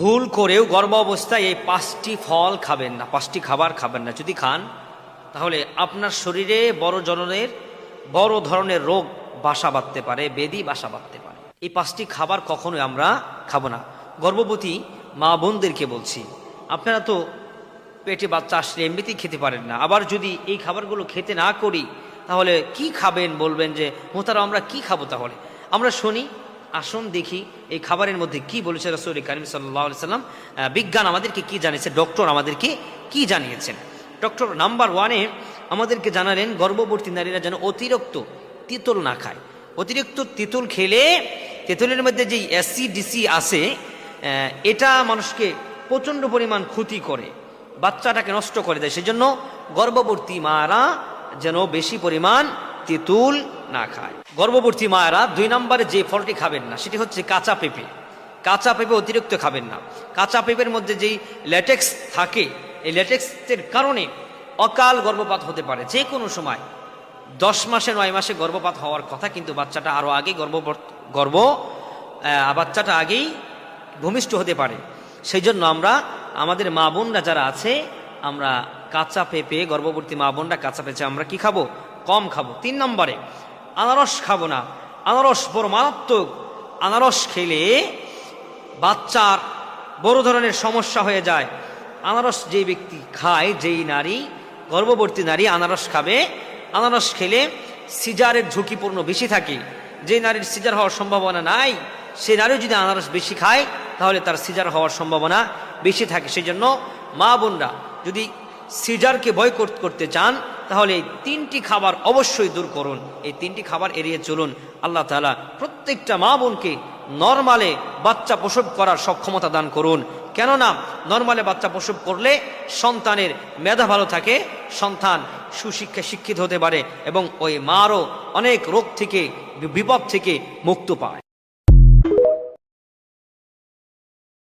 ভুল করেও গর্ভ অবস্থায় এই পাঁচটি ফল খাবেন না, পাঁচটি খাবার খাবেন না। যদি খান, তাহলে আপনার শরীরে বড় জননের, বড় ধরনের রোগ বাসা বাঁধতে পারে, বেদি বাসা বাঁধতে পারে। এই পাঁচটি খাবার কখনোই আমরা খাব না। গর্ভবতী মা বোনদেরকে বলছি, আপনারা তো পেটে বাচ্চা আসলে এমনিতেই খেতে পারেন না। আবার যদি এই খাবারগুলো খেতে না করি, তাহলে কি খাবেন বলবেন যে মোতারা আমরা কি খাব তাহলে? আমরা শুনি আসুন দেখি এই খাবারের মধ্যে কি বলেছে রসুল করিম সাল্লাহ সাল্লাম। বিজ্ঞান আমাদেরকে কি জানিয়েছে? ডক্টর আমাদেরকে কি জানিয়েছেন? ডক্টর নাম্বার ওয়ানে আমাদেরকে জানালেন, গর্ভবতী নারীরা যেন অতিরিক্ত তিতল না খায়। অতিরিক্ত তিতল খেলে তেঁতুলের মধ্যে যেই অ্যাসিডিসি আছে এটা মানুষকে প্রচণ্ড পরিমাণ ক্ষতি করে, বাচ্চাটাকে নষ্ট করে দেয়। সেজন্য গর্ভবতী মারা যেন বেশি পরিমাণ তেঁতুল না খায়। গর্ভবতী মায়েরা দুই নম্বরে যে ফলটি খাবেন না, সেটি হচ্ছে কাঁচা পেঁপে। কাঁচা পেঁপে অতিরিক্ত খাবেন না। কাঁচা পেঁপের মধ্যে যেই ল্যাটেক্স থাকে, এই ল্যাটেক্সের কারণে অকাল গর্ভপাত হতে পারে। যে কোনো সময় দশ মাসে, নয় মাসে গর্ভপাত হওয়ার কথা, কিন্তু বাচ্চাটা আরও আগেই গর্ভ গর্ভ বাচ্চাটা আগেই ভূমিষ্ঠ হতে পারে। সেই জন্য আমরা, আমাদের মা বোনরা যারা আছে, আমরা কাঁচা পেঁপে, গর্ভবতী মা বোনরা কাঁচা পেঁপে আমরা কি খাব? কম খাব। তিন নম্বরে আনারস খাব না। আনারস বড় মারাত্মক। আনারস খেলে বাচ্চার বড় ধরনের সমস্যা হয়ে যায়। আনারস যেই ব্যক্তি খায়, যেই নারী গর্ভবর্তী নারী আনারস খাবে। আনারস খেলে সিজারের ঝুঁকিপূর্ণ বেশি থাকে। যে নারীর সিজার হওয়ার সম্ভাবনা নাই, সে নারী যদি আনারস বেশি খায়, তাহলে তার সিজার হওয়ার সম্ভাবনা বেশি থাকে। সেই জন্য মা বোনরা যদি সিজারকে বয়কট করতে চান, তাহলে এই তিনটি খাবার অবশ্যই দূর করুন। এই তিনটি খাবার এড়িয়ে চলুন। আল্লাহ তাআলা প্রত্যেকটা মা বোনকে নর্মালে বাচ্চা প্রসব করার সক্ষমতা দান করুন। কেননা, নর্মালে বাচ্চা প্রসব করলে সন্তানের মেধা ভালো থাকে, সন্তান সুশিক্ষা শিক্ষিত হতে পারে এবং ওই মারও অনেক রোগ থেকে বিপদ থেকে মুক্ত পায়।